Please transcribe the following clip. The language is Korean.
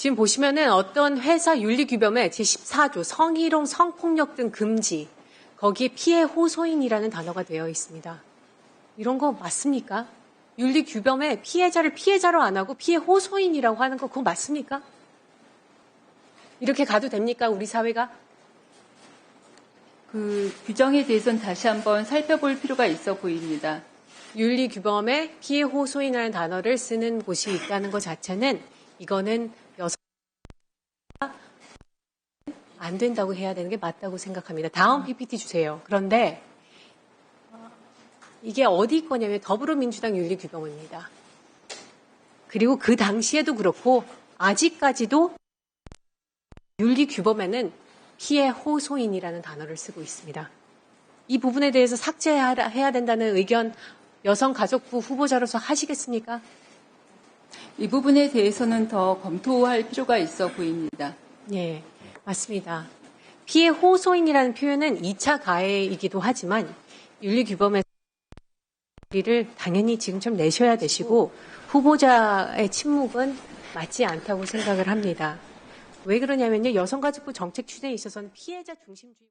지금 보시면은 어떤 회사 윤리규범에 제14조 성희롱, 성폭력 등 금지 거기에 피해 호소인이라는 단어가 되어 있습니다. 이런 거 맞습니까? 윤리규범에 피해자를 피해자로 안 하고 피해 호소인이라고 하는 거 그거 맞습니까? 이렇게 가도 됩니까? 우리 사회가? 그 규정에 대해서는 다시 한번 살펴볼 필요가 있어 보입니다. 윤리규범에 피해 호소인이라는 단어를 쓰는 곳이 있다는 것 자체는 이거는 여성 안 된다고 해야 되는 게 맞다고 생각합니다. 다음 PPT 주세요. 그런데 이게 어디 거냐면 더불어민주당 윤리규범입니다. 그리고 그 당시에도 그렇고 아직까지도 윤리규범에는 피해 호소인이라는 단어를 쓰고 있습니다. 이 부분에 대해서 삭제해야 된다는 의견 여성가족부 후보자로서 하시겠습니까? 이 부분에 대해서는 더 검토할 필요가 있어 보입니다. 예, 맞습니다. 피해 호소인이라는 표현은 2차 가해이기도 하지만 윤리규범에서 를 당연히 지금처럼 내셔야 되시고 후보자의 침묵은 맞지 않다고 생각을 합니다. 왜 그러냐면요. 여성가족부 정책 추진에 있어서는 피해자 중심주의